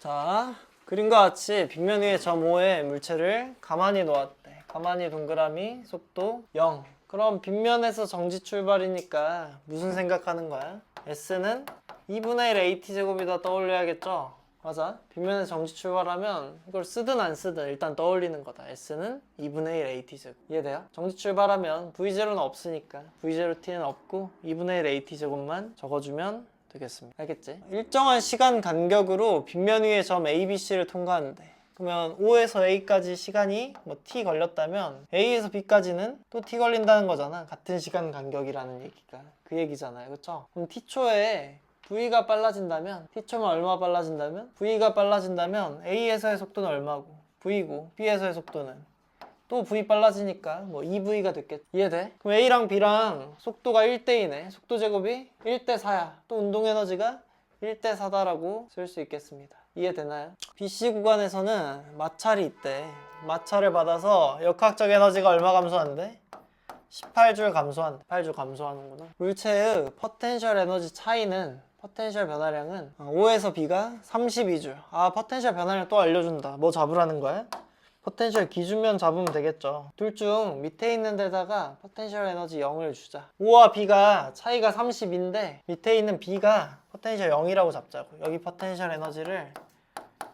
자, 그림과 같이 빗면 위에 점 5의 물체를 가만히 놓았대. 가만히 동그라미 속도 0. 그럼 빗면에서 정지 출발이니까 무슨 생각하는 거야? S는 2분의 1 AT 제곱이다 떠올려야겠죠? 맞아. 빗면에서 정지 출발하면 이걸 쓰든 안 쓰든 일단 떠올리는 거다. S는 2분의 1 AT 제곱. 이해돼요? 정지 출발하면 V0는 없으니까 V0T는 없고 2분의 1 AT 제곱만 적어주면 되겠습니다. 알겠지? 일정한 시간 간격으로 빗면 위의 점 A, B, C를 통과하는데 그러면 O에서 A까지 시간이 뭐 T 걸렸다면 A에서 B까지는 또 T 걸린다는 거잖아. 같은 시간 간격이라는 얘기가. 그 얘기잖아요. 그쵸? 그럼 T초에 V가 빨라진다면 T초면 얼마 빨라진다면 V가 빨라진다면 A에서의 속도는 얼마고 V고 B에서의 속도는 또 V 빨라지니까 뭐 2V가 됐겠지. 이해돼? 그럼 A랑 B랑 속도가 1대2네. 속도 제곱이 1대 4야. 또 운동 에너지가 1대 4다라고 쓸 수 있겠습니다. 이해되나요? BC 구간에서는 마찰이 있대. 마찰을 받아서 역학적 에너지가 얼마 감소한대? 18줄 감소한대. 8줄 감소하는구나. 물체의 포텐셜 에너지 차이는 포텐셜 변화량은 5에서 B가 32줄. 아, 포텐셜 변화량 또 알려준다. 뭐 잡으라는 거야? 포텐셜 기준면 잡으면 되겠죠. 둘 중 밑에 있는 데다가 포텐셜 에너지 0을 주자. O와 B가 차이가 30인데 밑에 있는 B가 포텐셜 0이라고 잡자고. 여기 포텐셜 에너지를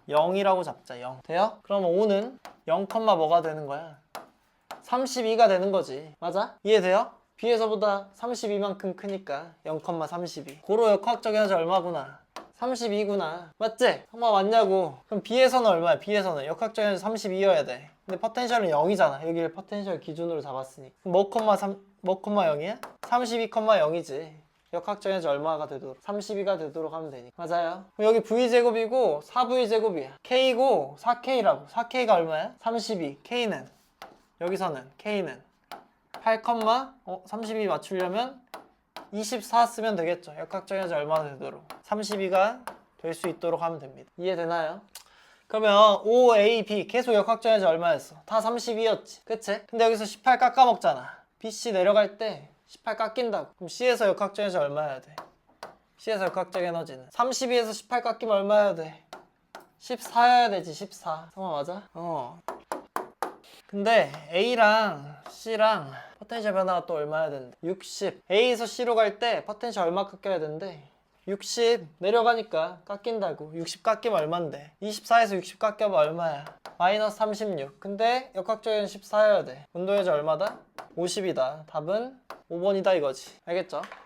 0이라고 잡자. 0. 돼요? 그럼 O는 0, 뭐가 되는 거야? 32가 되는 거지. 맞아? 이해돼요? B에서보다 32만큼 크니까 0,32. 고로 역학적 에너지 얼마구나? 32구나. 맞지? 한번 왔냐고. 그럼 B에서는 얼마야? B에서는 역학적 에너지 32여야 돼. 근데 포텐셜은 0이잖아. 여기를 포텐셜 기준으로 잡았으니. 뭐 콤마 3, 뭐 콤마 0이야? 32,0이지. 역학적 에너지 얼마가 되도록 32가 되도록 하면 되니까 맞아요 여기 v제곱이고 4v제곱이야 k고 4k라고 4k가 얼마야? 32 k는 여기서는 k는 8, 어, 32 맞추려면 24 쓰면 되겠죠. 역학적 에너지 얼마나 되도록. 32가 될 수 있도록 하면 됩니다. 이해되나요? 그러면 O, A, B 계속 역학적 에너지 얼마였어? 다 32였지. 그치? 근데 여기서 18 깎아먹잖아. B, C 내려갈 때 18 깎인다고. 그럼 C에서 역학적 에너지 얼마여야 돼? C에서 역학적 에너지는 32에서 18 깎이면 얼마여야 돼? 14여야 되지 14 상황 맞아? 어 근데 A랑 C랑 포텐셜 변화가 또 얼마야 되는데? 60. A에서 C로 갈 때 포텐셜 얼마 깎여야 되는데? 60 내려가니까 깎인다고. 60 깎이면 얼만데? 24에서 60 깎여면 얼마야? 마이너스 36. 근데 역학적인 14여야 돼. 운동해지 얼마다? 50이다. 답은 5번이다 이거지. 알겠죠?